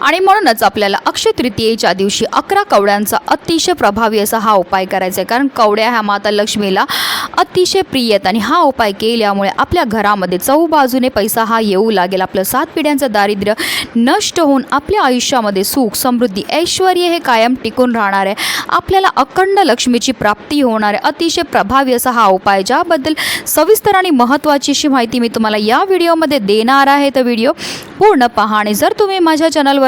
आणि म्हणूनच आपल्याला अक्षय तृतीयेच्या दिवशी अकरा कवड्यांचा अतिशय प्रभावी असा हा उपाय करायचा आहे. कारण कवड्या ह्या माता लक्ष्मीला अतिशय प्रिय आहेत आणि हा उपाय केल्यामुळे आपल्या घरामध्ये चौबाजूने पैसा हा येऊ लागेल. आपलं सात पिढ्यांचं दारिद्र्य नष्ट होऊन आपल्या आयुष्यामध्ये सुख समृद्धी ऐश्वर हे कायम टिकून राहणार आहे. आपल्याला अखंड लक्ष्मीची प्राप्ती होणार आहे. अतिशय प्रभावी असा हा उपाय ज्याबद्दल सविस्तर आणि महत्त्वाची अशी माहिती मी तुम्हाला या व्हिडिओमध्ये देणार आहे. तर व्हिडिओ पूर्ण पहा आणि जर तुम्ही माझ्या चॅनलवर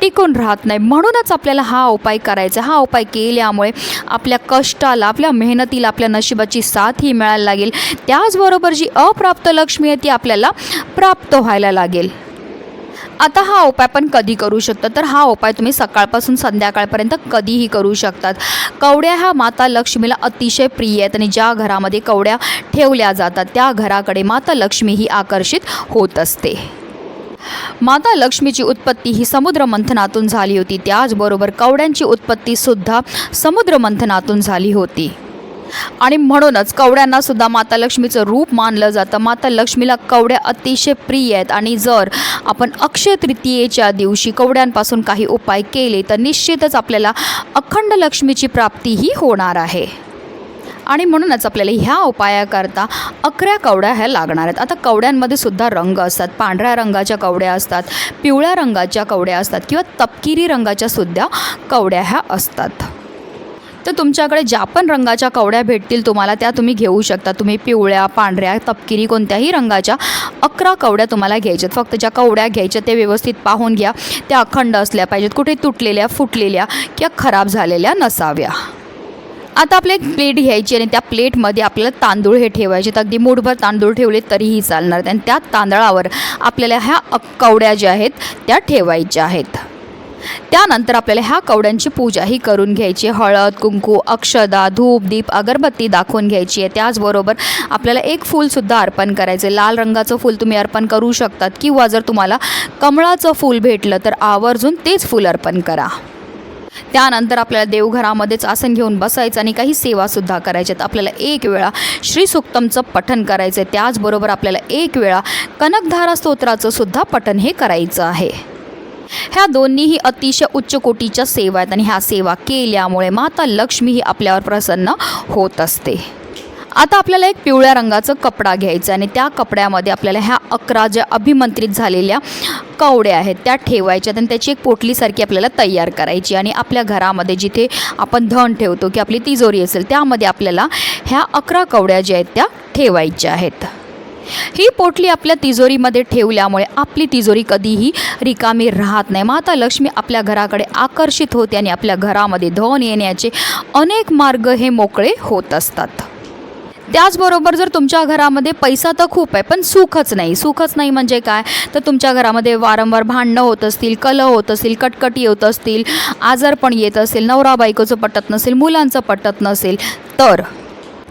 टिकून राहत नाही. म्हणूनच आपल्याला हा उपाय करायचा हा उपाय केल्यामुळे आपल्या कष्टाला आपल्या मेहनतीला आपल्या नशिबाची साथ ही मिळायला लागेल. त्याचबरोबर जी अप्राप्त लक्ष्मी आहे ती आपल्याला प्राप्त व्हायला लागेल. आता हा उपाय पण कधी करू शकता? तर हा उपाय तुम्ही सकाळपासून संध्याकाळपर्यंत कधीही करू शकतात. कवड्या ह्या माता लक्ष्मीला अतिशय प्रिय आहेत आणि ज्या घरामध्ये कवड्या ठेवल्या जातात त्या घराकडे माता लक्ष्मी ही आकर्षित होत असते. माता लक्ष्मीची उत्पत्ती ही समुद्र मंथनातून झाली होती. त्याचबरोबर कवड्यांची उत्पत्तीसुद्धा समुद्र मंथनातून झाली होती. आणि म्हणूनच कवड्यांना सुद्धा माता लक्ष्मीचं रूप मानलं जातं. माता लक्ष्मीला कवड्या अतिशय प्रिय आहेत. आणि जर आपण अक्षय तृतीयेच्या दिवशी कवड्यांपासून काही उपाय केले तर निश्चितच आपल्याला अखंड लक्ष्मीची प्राप्ती ही होणार आहे. आणि म्हणूनच आपल्याला ह्या उपायाकरता अकरा कवड्या ह्या लागणार आहेत. आता कवड्यांमध्ये सुद्धा रंग असतात. पांढऱ्या रंगाच्या कवड्या असतात. पिवळ्या रंगाच्या कवड्या असतात. किंवा तपकिरी रंगाच्या सुद्धा कवड्या ह्या असतात. तर तुमच्याकडे ज्या पण रंगाच्या कवड्या भेटतील तुम्हाला त्या तुम्ही घेऊ शकता. तुम्ही पिवळ्या पांढऱ्या तपकिरी कोणत्याही रंगाच्या अकरा कवड्या तुम्हाला घ्यायच्यात फक्त ज्या कवड्या घ्यायच्या ते व्यवस्थित पाहून घ्या. त्या अखंड असल्या पाहिजेत. कुठे तुटलेल्या फुटलेल्या किंवा खराब झालेल्या नसाव्या. आता आपल्या एक प्लेट घ्यायची आणि त्या प्लेटमध्ये आपल्याला तांदूळ हे ठेवायचे. अगदी मूठभर तांदूळ ठेवले तरीही चालणार आणि त्या तांदळावर आपल्याला ह्या कवड्या ज्या आहेत त्या ठेवायच्या आहेत. त्यानंतर आपल्याला ह्या कवड्यांची पूजाही करून घ्यायची हळद कुंकू अक्षदा धूप दीप अगरबत्ती दाखवून घ्यायची आहे. त्याचबरोबर आपल्याला एक फूलसुद्धा अर्पण करायचं आहे. लाल रंगाचं फूल तुम्ही अर्पण करू शकतात. किंवा जर तुम्हाला कमळाचं फूल भेटलं तर आवर्जून तेच फूल अर्पण करा. त्यानंतर आपल्याला देवघरामध्येच आसन घेऊन बसायचं आणि काही सेवासुद्धा करायच्या आहेत. आपल्याला एक वेळा श्रीसुक्तमचं पठन करायचं आहे त्याचबरोबर आपल्याला एक वेळा कनकधारा स्तोत्राचं सुद्धा पठन हे करायचं आहे. ह्या दोन्हीही अतिशय उच्च कोटीच्या सेवा आहेत आणि ह्या सेवा केल्यामुळे माता लक्ष्मी ही आपल्यावर प्रसन्न होत असते. आता आपल्याला एक पिवळ्या रंगाचं कपडा घ्यायचा आणि त्या कपड्यामध्ये आपल्याला ह्या अकरा ज्या अभिमंत्रित झालेल्या कवड्या आहेत त्या ठेवायच्या. आणि त्याची एक पोटलीसारखी आपल्याला तयार करायची. आणि आपल्या घरामध्ये जिथे आपण धन ठेवतो की आपली तिजोरी असेल त्यामध्ये आपल्याला ह्या अकरा कवड्या ज्या आहेत त्या ठेवायच्या आहेत. ही पोटली आपल्या तिजोरीमध्ये ठेवल्यामुळे आपली तिजोरी कधीही रिकामी राहत नाही. माता लक्ष्मी आपल्या घराकडे आकर्षित होते आणि आपल्या घरामध्ये धन येण्याचे अनेक मार्ग हे मोकळे होत असतात. त्याचबरोबर जर तुमच्या घरामध्ये पैसा तर खूप आहे पण सुखच नाही. सुखच नाही म्हणजे काय? तर तुमच्या घरामध्ये वारंवार भांडणं होत असतील कलह होत असतील कटकटी होत असतील आजार पण येत असेल नवरा बायकोचं पटत नसेल मुलांचं पटत नसेल तर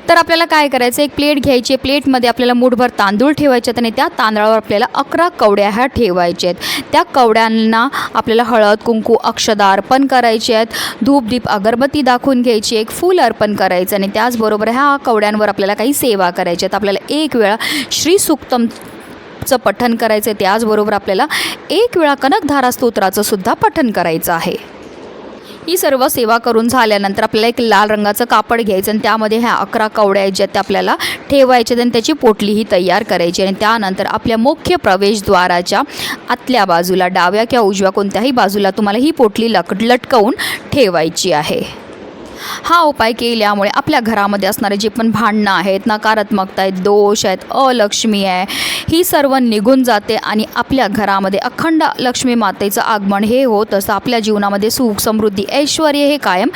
तर आपल्याला काय करायचं? एक प्लेट घ्यायची प्लेटमध्ये आपल्याला मूठभर तांदूळ ठेवायचे आहेत आणि त्या तांदळावर आपल्याला अकरा कवड्या ह्या ठेवायच्या आहेत. त्या कवड्यांना आपल्याला हळद कुंकू अक्षदा अर्पण करायचे आहेत. धूपदीप अगरबत्ती दाखवून घ्यायची एक फूल अर्पण करायचं आणि त्याचबरोबर ह्या कवड्यांवर आपल्याला काही सेवा करायची आहेत. आपल्याला एक वेळा श्री सुक्तम चं पठण करायचं आहे. त्याचबरोबर आपल्याला एक वेळा कनकधारा स्तोत्राचं सुद्धा पठण करायचं आहे. ही सर्व सेवा करून झाल्यानंतर आपल्याला एक लाल रंगाचं कापड घ्यायचं आणि त्यामध्ये ह्या अकरा कवड्या आहेत ज्या त्या आपल्याला ठेवायच्या आणि त्याची पोटलीही तयार करायची आणि त्यानंतर आपल्या मुख्य प्रवेशद्वाराच्या आतल्या बाजूला डाव्या किंवा उजव्या कोणत्याही बाजूला तुम्हाला ही पोटली लक लटकवून ठेवायची आहे. हा उपाय केल्यामुळे आपल्या घरामध्ये असणारे जे पण भांडणं आहेत नकारात्मकता आहेत दोष आहेत अलक्ष्मी आहे ही सर्व निघून जाते आणि आपल्या घरामध्ये अखंड लक्ष्मी मातेचं आगमन हे होत असतं आपल्या जीवनामध्ये सुख समृद्धी ऐश्वर हे कायम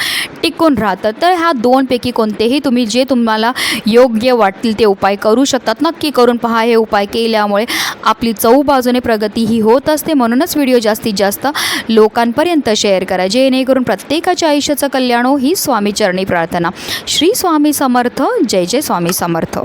टिकून राहतं. तर ह्या दोनपैकी कोणतेही तुम्ही जे तुम्हाला योग्य वाटतील ते उपाय करू शकतात. नक्की करून पहा हे उपाय केल्यामुळे आपली चौबाजूने प्रगती ही होत असते. म्हणूनच व्हिडिओ जास्तीत जास्त लोकांपर्यंत शेअर करा. जेणेकरून प्रत्येकाच्या आयुष्याचं कल्याण हो ही स्वामीचरणी प्रार्थना. श्री स्वामी समर्थ. जय जय स्वामी समर्थ.